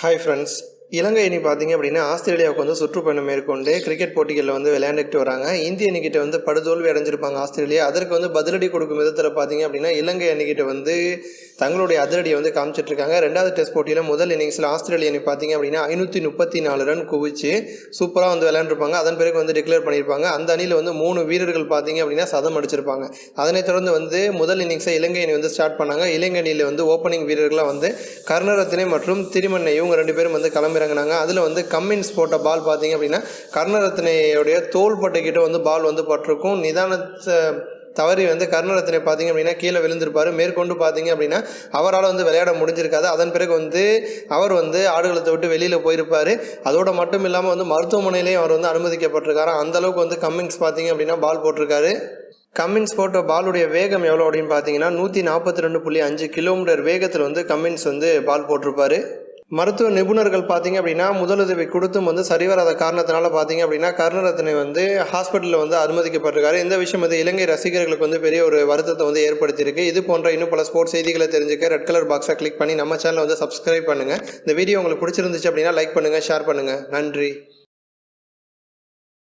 Hi friends இலங்கை அணி பார்த்தீங்க அப்படின்னா ஆஸ்திரேலியாவுக்கு வந்து சுற்றுப்பயணம் மேற்கொண்டு கிரிக்கெட் போட்டிகளில் வந்து விளையாண்டுக்கிட்டு வராங்க. இந்திய அணிக்கிட்ட வந்து படுதோல்வி அடைஞ்சிருப்பாங்க ஆஸ்திரேலியா. அதற்கு வந்து பதிலடி கொடுக்கும் விதத்தில் பார்த்தீங்க அப்படின்னா இலங்கை அணிக்கிட்ட வந்து தங்களுடைய அதிரடியை வந்து காமிச்சிட்டு இருக்காங்க ரெண்டாவது டெஸ்ட் போட்டியில் முதல் இன்னிங்ஸில் ஆஸ்திரேலிய அணி பார்த்தீங்க அப்படின்னா ஐநூற்றி முப்பத்தி நாலு ரன் குவிச்சு சூப்பராக வந்து விளையாண்டுருப்பாங்க. அதன் பிறகு வந்து டிக்ளேர் பண்ணியிருப்பாங்க. அந்த அணியில் வந்து மூணு வீரர்கள் பார்த்தீங்க அப்படின்னா சதம் அடிச்சிருப்பாங்க. அதனைத் தொடர்ந்து வந்து முதல் இன்னிங்ஸை இலங்கை அணி வந்து ஸ்டார்ட் பண்ணாங்க. இலங்கை அணியில் வந்து ஓப்பனிங் வீரர்களாக வந்து கர்ணரத்தினை மற்றும் திருமண்ணை இவங்க ரெண்டு பேரும் வந்து களமிறங்கினாங்க. அதில் வந்து கம்மின்ஸ் போட்ட பால் பார்த்தீங்க அப்படின்னா கருணரத்னையுடைய தோள்பட்டைக்கிட்ட வந்து பால் வந்து பட்டிருக்கும். நிதானத்தை தவறி வந்து கருணரத்னை பார்த்தீங்க அப்படின்னா கீழே விழுந்திருப்பார். மேற்கொண்டு பார்த்தீங்க அப்படின்னா அவரால் வந்து விளையாட முடிஞ்சிருக்காது. அதன் பிறகு வந்து அவர் வந்து ஆடுகளத்தை விட்டு வெளியில் போயிருப்பார். அதோடு மட்டும் இல்லாமல் வந்து மருத்துவமனையிலையும் அவர் வந்து அனுமதிக்கப்பட்டிருக்காரு. அந்த அளவுக்கு வந்து கம்மிங்ஸ் பார்த்தீங்க அப்படின்னா பால் போட்டிருக்காரு. கம்மின்ஸ் போட்ட பாலுடைய வேகம் எவ்வளோ அப்படின்னு பார்த்தீங்கன்னா நூற்றி நாற்பத்தி ரெண்டு புள்ளி அஞ்சு கிலோமீட்டர் வேகத்தில் வந்து கம்மின்ஸ் வந்து பால் போட்டிருப்பாரு. மருத்துவ நிபுணர்கள் பார்த்தீங்க அப்படின்னா முதலுதவி கொடுத்தும் வந்து சரிவராத காரணத்தினால பார்த்தீங்க அப்படின்னா கருணரத்னை வந்து ஹாஸ்பிட்டலில் வந்து அனுமதிக்கப்பட்டிருக்காரு. இந்த விஷயம் வந்து இலங்கை ரசிகர்களுக்கு வந்து பெரிய ஒரு வருத்தத்தை வந்து ஏற்படுத்தியிருக்கு. இது போன்ற இன்னும் பல ஸ்போர்ட்ஸ் செய்திகளை தெரிஞ்சுக்க ரெட் கலர் பாக்ஸை கிளிக் பண்ணி நம்ம சேனலை வந்து சப்ஸ்கிரைப் பண்ணுங்கள் இந்த வீடியோ உங்களுக்கு பிடிச்சிருந்துச்சு அப்படின்னா லைக் பண்ணுங்கள் ஷேர் பண்ணுங்கள் நன்றி.